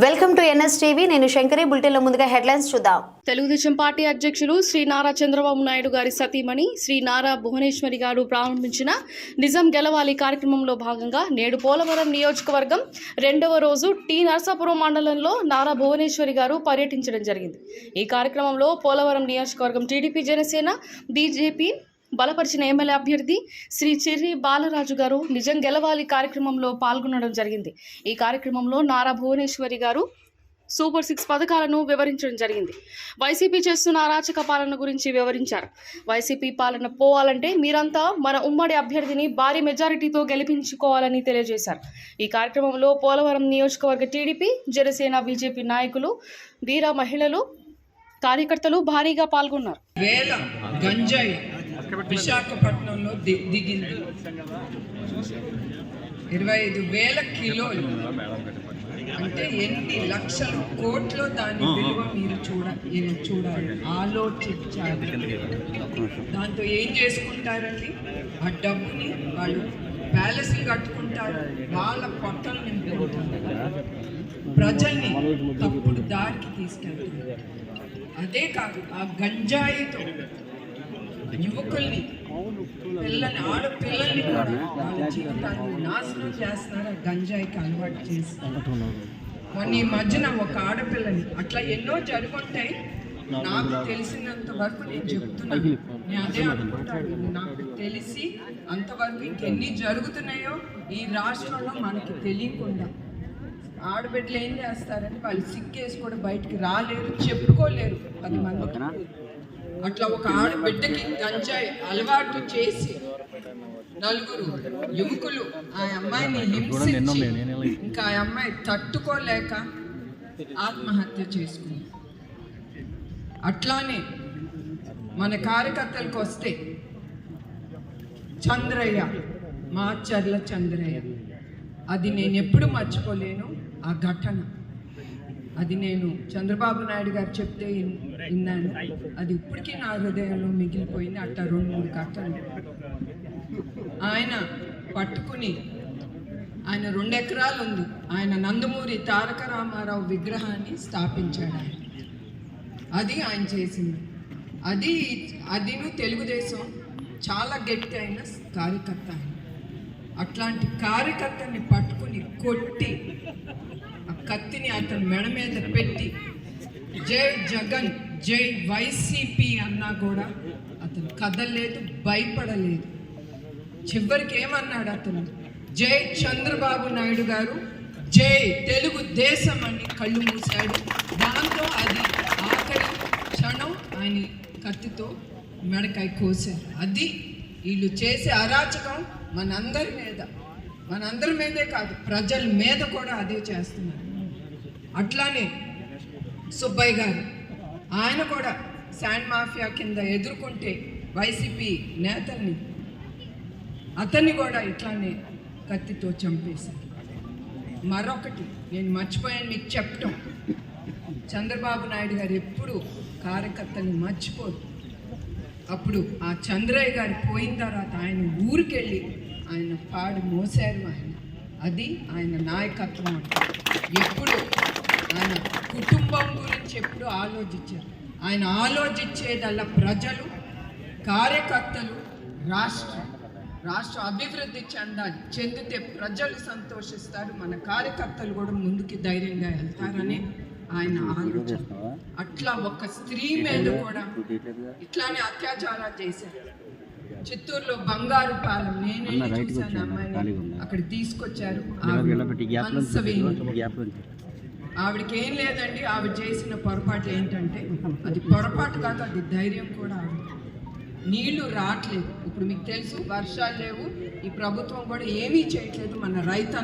Welcome to NS TV. నేను శంకరి. బులెటిన్లో ముందుగా హెడ్లైన్స్ చూద్దాం. తెలుగుదేశం పార్టీ అధ్యక్షులు శ్రీ నారా చంద్రబాబు నాయుడు గారి సతీమణి శ్రీ నారా భువనేశ్వరి గారు ప్రారంభించిన నిజం గెలవాలి కార్యక్రమంలో భాగంగా నేడు పోలవరం నియోజకవర్గం రెండవ రోజు టి నరసాపురం మండలంలో నారా భువనేశ్వరి గారు పర్యటించడం జరిగింది. ఈ కార్యక్రమంలో పోలవరం నియోజకవర్గం టీడీపీ జనసేన బీజేపీ బలపరిచిన ఎమ్మెల్యే అభ్యర్థి శ్రీ చెర్రి బాలరాజు గారు నిజం గెలవాలి కార్యక్రమంలో పాల్గొనడం జరిగింది. ఈ కార్యక్రమంలో నారా భువనేశ్వరి గారు సూపర్ సిక్స్ పథకాలను వివరించడం జరిగింది. వైసీపీ చేస్తున్న అరాచక పాలన గురించి వివరించారు. వైసీపీ పాలన పోవాలంటే మీరంతా మన ఉమ్మడి అభ్యర్థిని భారీ మెజారిటీతో గెలిపించుకోవాలని తెలియజేశారు. ఈ కార్యక్రమంలో పోలవరం నియోజకవర్గ టీడీపీ జనసేన బీజేపీ నాయకులు వీర మహిళలు కార్యకర్తలు భారీగా పాల్గొన్నారు. విశాఖపట్నంలో ది దిగింది. ఇరవై ఐదు వేల కిలోలు. అంటే ఎన్ని లక్షల కోట్లు దాని విలువ మీరు చూడ మీరు చూడాలి. ఆలోచించాలి. దాంతో ఏం చేసుకుంటారండి? ఆ డబ్బుని వాళ్ళు ప్యాలెస్లు కట్టుకుంటారు. వాళ్ళ పొట్టలు నింపుకుంటారు. ప్రజల్ని తప్పుడు దారికి తీసుకెళ్తారు. అదే కాదు ఆ గంజాయితో యువకుల్ని పిల్లని ఆడపిల్లల్ని కూడా వాళ్ళ జీవితాన్ని నాశనం చేస్తున్నారు గంజాయికి అలవాటు చేసి మొన్న ఈ మధ్యన ఒక ఆడపిల్లని అట్లా ఎన్నో జరుగుంటాయి. నాకు తెలిసినంత వరకు నేను చెప్తున్నాను నేను అదే అనుకుంటాను నాకు తెలిసి అంతవరకు ఇంకెన్ని జరుగుతున్నాయో ఈ రాష్ట్రంలో మనకి తెలియకుండా ఆడబిడ్డలు ఏం చేస్తారంటే వాళ్ళు సిక్కేసి కూడా బయటికి రాలేరు చెప్పుకోలేరు. పది మందికి. అట్లా ఒక ఆడబిడ్డకి గంజాయి అలవాటు చేసి నలుగురు యువకులు ఆ అమ్మాయిని హింసించి ఇంకా ఆ అమ్మాయి తట్టుకోలేక ఆత్మహత్య చేసుకుంది. అట్లానే మన కార్యకర్తలకు వస్తే చంద్రయ్య మాచర్ల చంద్రయ్య. అది నేను ఎప్పుడు మర్చిపోలేను ఆ ఘటన. అది నేను చంద్రబాబు నాయుడు గారు చెప్తే విన్నాను. అది ఇప్పటికీ నా హృదయంలో మిగిలిపోయింది. అట్ట రెండు మూడు కట్టలు ఆయన పట్టుకుని ఆయన రెండు ఎకరాలు ఉంది. ఆయన నందమూరి తారక రామారావు విగ్రహాన్ని స్థాపించాడు ఆయన. అది ఆయన చేసింది. అది అదిను తెలుగుదేశం చాలా గట్టి అయిన కార్యకర్త ఆయన. అట్లాంటి కార్యకర్తని పట్టుకుని కొట్టి కత్తిని అతని మెడ మీద పెట్టి జై జగన్ జై వైసీపీ అన్నా కూడా అతను కదలలేదు భయపడలేదు. చివరికి ఏమన్నాడు అతను? జై చంద్రబాబు నాయుడు గారు జై తెలుగు దేశం అని కళ్ళు మూశాడు. దాంతో అది ఆఖరి క్షణం ఆయన కత్తితో మెడకాయ కోశారు. అది వీళ్ళు చేసే అరాచకం మనందరి మీద. మనందరి మీదే కాదు ప్రజల మీద కూడా అదే చేస్తున్నారు. అట్లానే సుబ్బయ్య గారు ఆయన కూడా శాండ్ మాఫియా కింద ఎదుర్కొంటే వైసీపీ నేతల్ని అతన్ని కూడా ఇట్లానే కత్తితో చంపేశారు. మరొకటి నేను మర్చిపోయాను మీకు చెప్పటం. చంద్రబాబు నాయుడు గారు ఎప్పుడు కార్యకర్తల్ని మర్చిపోరు. అప్పుడు ఆ చంద్రయ్య గారు పోయిన తర్వాత ఆయన ఊరికెళ్ళి ఆయన పాడి మోసారు ఆయన. అది ఆయన నాయకత్వం ఎప్పుడు ఆయన కుటుంబం గురించి ఎప్పుడు ఆలోచించారు. ఆయన ఆలోచించేదల్లా ప్రజలు కార్యకర్తలు రాష్ట్రం రాష్ట్ర అభివృద్ధి చెందాలి చెందితే ప్రజలు సంతోషిస్తారు మన కార్యకర్తలు కూడా ముందుకి ధైర్యంగా వెళ్తారని ఆయన ఆలోచన. అట్లా ఒక స్త్రీ మీద కూడా ఇట్లానే అత్యాచారాలు చేశారు. చిత్తూరులో బంగారు పాలెం నేనే చూశాను అమ్మాయిని. అక్కడ తీసుకొచ్చారు. ఆవిడకి ఏం లేదండి ఆవిడ చేసిన పొరపాటు ఏంటంటే అది పొరపాటు కాదు అది ధైర్యం కూడా. ఆవిడ నీళ్ళు రావట్లేదు ఇప్పుడు మీకు తెలుసు వర్షాలు లేవు. ఈ ప్రభుత్వం కూడా ఏమీ చేయట్లేదు మన రైతన్న